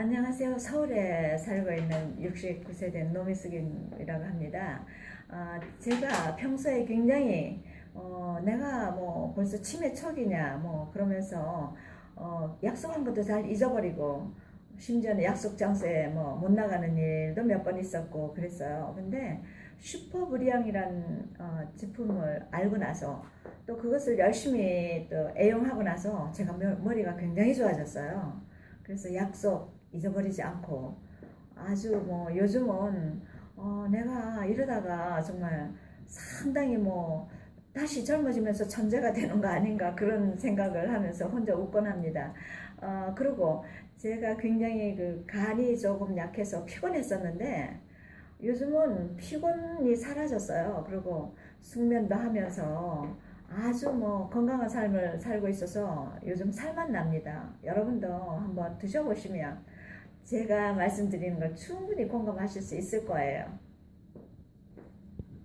안녕하세요. 서울에 살고 있는 69세 된 노미숙이라고 합니다. 아, 제가 평소에 굉장히 어, 내가 뭐 벌써 치매 초기냐 뭐 그러면서 어, 약속한 것도 잘 잊어버리고 심지어는 약속 장소에 뭐 못 나가는 일도 몇 번 있었고 그랬어요. 근데 슈퍼브리앙이란 어, 제품을 알고 나서 또 그것을 열심히 또 애용하고 나서 제가 머- 머리가 굉장히 좋아졌어요. 그래서 약속 잊어버리지 않고 아주 뭐 요즘은 어, 내가 이러다가 정말 상당히 뭐 다시 젊어지면서 천재가 되는 거 아닌가 그런 생각을 하면서 혼자 웃곤 합니다. 어, 그리고 제가 굉장히 그 간이 조금 약해서 피곤했었는데 요즘은 피곤이 사라졌어요. 그리고 숙면도 하면서 아주 뭐 건강한 삶을 살고 있어서 요즘 살만 납니다. 여러분도 한번 드셔보시면 제가 말씀드리는 걸 충분히 공감하실 수 있을 거예요.